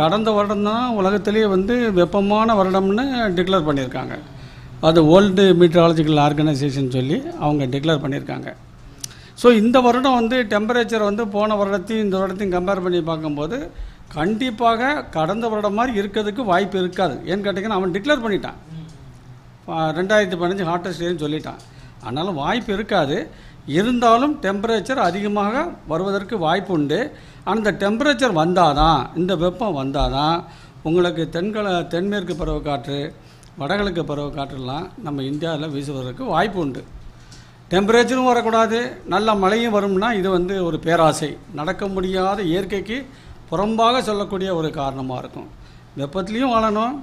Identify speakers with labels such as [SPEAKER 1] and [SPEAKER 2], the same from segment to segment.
[SPEAKER 1] கடந்த வருடம் தான் உலகத்திலேயே வந்து வெப்பமான வருடம்னு டிக்ளேர் பண்ணியிருக்காங்க. அது வேர்ல்டு மீட்ராலஜிக்கல் ஆர்கனைசேஷன் சொல்லி அவங்க டிக்ளேர் பண்ணியிருக்காங்க. ஸோ இந்த வருடம் வந்து டெம்பரேச்சர் வந்து போன வருடத்தையும் இந்த வருடத்தையும் கம்பேர் பண்ணி பார்க்கும்போது கண்டிப்பாக கடந்த வருடம் மாதிரி இருக்கிறதுக்கு வாய்ப்பு இருக்காது. ஏன்னு கேட்டிங்கன்னா அவன் டிக்ளேர் பண்ணிட்டான். ரெண்டாயிரத்தி பதினஞ்சு ஹாட்டஸ்ட் சொல்லிட்டான். ஆனாலும் வாய்ப்பு இருக்காது. இருந்தாலும் டெம்பரேச்சர் அதிகமாக வருவதற்கு வாய்ப்பு உண்டு அந்த டெம்பரேச்சர் வந்தால் தான் இந்த வெப்பம் வந்தால் தான் உங்களுக்கு தென்கல தென்மேற்கு பருவக்காற்று வடகிழக்கு பருவக்காற்றுலாம் நம்ம இந்தியாவில் வீசுவதற்கு வாய்ப்பு உண்டு டெம்பரேச்சரும் வரக்கூடாது நல்ல மழையும் வரும்னா இது வந்து ஒரு பேராசை. நடக்க முடியாத இயற்கைக்கு புறம்பாக சொல்லக்கூடிய ஒரு காரணமாக இருக்கும். வெப்பத்துலேயும் வாழணும்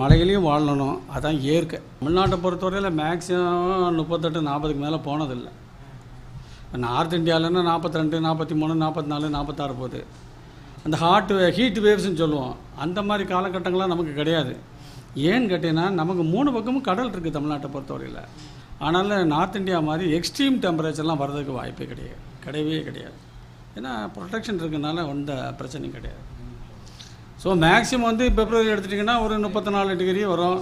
[SPEAKER 1] மழையிலையும் வாழணும். அதான் இயற்கை. தமிழ்நாட்டை பொறுத்தவரையில் மேக்ஸிமம் முப்பத்தெட்டு நாற்பதுக்கு மேலே போனதில்லை. இப்போ நார்த் இந்தியாவிலன்னா நாற்பத்தி ரெண்டு நாற்பத்தி மூணு நாற்பத்தி நாலு நாற்பத்தாறு போகுது. அந்த ஹாட் ஹீட் வேவ்ஸ்னு சொல்லுவோம். அந்த மாதிரி காலகட்டங்கள்லாம் நமக்கு கிடையாது. ஏன்னு கேட்டீங்கன்னா நமக்கு மூணு பக்கமும் கடல் இருக்குது தமிழ்நாட்டை பொறுத்தவரையில். அதனால் நார்த் இந்தியா மாதிரி எக்ஸ்ட்ரீம் டெம்பரேச்சர்லாம் வர்றதுக்கு வாய்ப்பே கிடையாது. கிடையவே கிடையாது. ஏன்னா ப்ரொடெக்ஷன் இருக்கிறதுனால எந்த பிரச்சனையும் கிடையாது. ஸோ மேக்ஸிமம் வந்து பிப்ரவரி எடுத்துட்டிங்கன்னா ஒரு முப்பத்தி நாலு டிகிரி வரும்.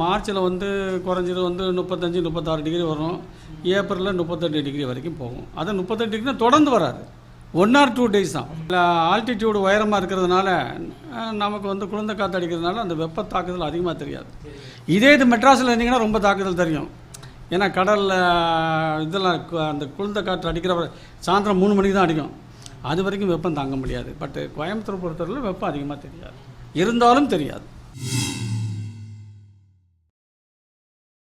[SPEAKER 1] மார்ச்சில் வந்து குறைஞ்சது வந்து முப்பத்தஞ்சு முப்பத்தாறு டிகிரி வரும். ஏப்ரலில் முப்பத்தெட்டு டிகிரி வரைக்கும் போகும். அது முப்பத்தெட்டு டிகிரி தொடர்ந்து வராது. ஒன் ஆர் டூ டேஸ் தான். ஆல்டிடியூடு உயரமாக இருக்கிறதுனால நமக்கு வந்து குளிர்ந்த காற்று அடிக்கிறதுனால அந்த வெப்ப தாக்குதல் அதிகமாக தெரியாது. இதே இது மெட்ராஸில் இருந்தீங்கன்னா ரொம்ப தாக்குதல் தெரியும். ஏன்னா கடலில் இதெல்லாம் அந்த குளிர்ந்த காற்று அடிக்கிற சாயந்தரம் மூணு மணிக்கு தான் அடிக்கும். அது வரைக்கும் வெப்பம் தாங்க முடியாது. பட் கோயம்புத்தூர் பொறுத்தவரையில் வெப்பம் அதிகமாக தெரியாது. இருந்தாலும் தெரியாது.